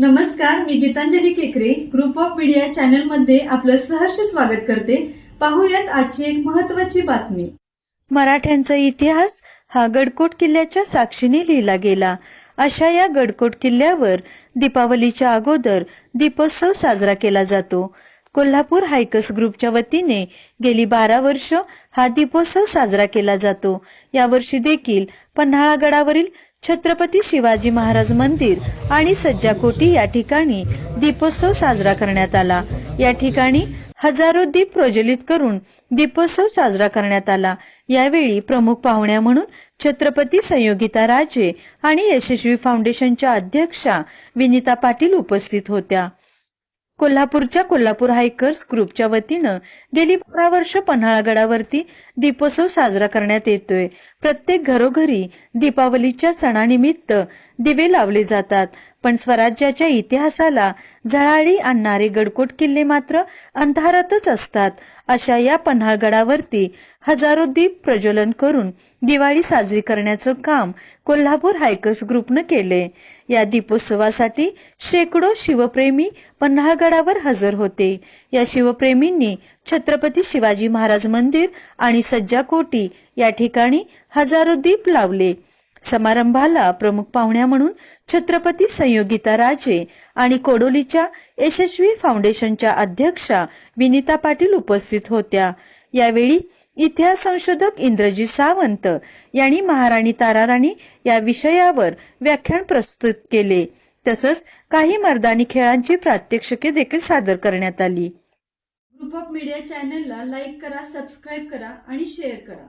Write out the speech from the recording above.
नमस्कार मी गीतांजली केकरे. Group of media चॅनलमध्ये आपलं सहर्ष स्वागत करते. पाहूयात आजची एक महत्वाची बातमी. मराठ्यांचा इतिहास हा गडकोट किल्ल्याच्या साक्षीने लिहिला गेला. अशा या गडकोट किल्ल्यावर दीपावलीच्या अगोदर दीपोत्सव साजरा केला जातो. कोल्हापूर हायकर्स ग्रुपच्या वतीने गेली बारा वर्ष हा दीपोत्सव साजरा केला जातो. यावर्षी देखील पन्हाळा गडावरील छत्रपती शिवाजी महाराज मंदिर आणि सज्जाकोटी या ठिकाणी दीपोत्सव साजरा करण्यात आला. या ठिकाणी हजारो दीप प्रज्वलित करून दीपोत्सव साजरा करण्यात आला. यावेळी प्रमुख पाहुण्या म्हणून छत्रपती संयोगिता राजे आणि यशस्वी फाउंडेशनच्या अध्यक्षा विनिता पाटील उपस्थित होत्या. कोल्हापूरच्या कोल्हापूर हायकर्स ग्रुपच्या वतीनं गेली बारा वर्ष पन्हाळगडावरती दीपोत्सव साजरा करण्यात येतोय. प्रत्येक घरोघरी दीपावलीच्या सणानिमित्त दिवे लावले जातात. पण स्वराज्याच्या इतिहासाला झळाळी आणणारे गडकोट किल्ले मात्र अंधारातच असतात. अशा या पन्हाळगडावरती हजारो दीप प्रज्वलन करून दिवाळी साजरी करण्याचं काम कोल्हापूर हायकर्स ग्रुपनं केले. या दीपोत्सवासाठी शेकडो शिवप्रेमी पन्हाळगडावर हजर होते. या शिवप्रेमींनी छत्रपती शिवाजी महाराज मंदिर आणि सज्जाकोटी या ठिकाणी हजारो दीप लावले. समारंभाला प्रमुख पाहुण्या म्हणून छत्रपती संयोगिता राजे आणि कोडोलीच्या यशस्वी फाउंडेशनच्या अध्यक्षा विनिता पाटील उपस्थित होत्या. यावेळी इतिहास संशोधक इंद्रजीत सावंत यांनी महाराणी ताराराणी या विषयावर व्याख्यान प्रस्तुत केले. तसंच काही मर्दानी खेळांची प्रात्यक्षिके देखील सादर करण्यात आली. ग्रुप ऑफ मीडिया चॅनलला लाईक करा सबस्क्राईब करा आणि शेअर करा.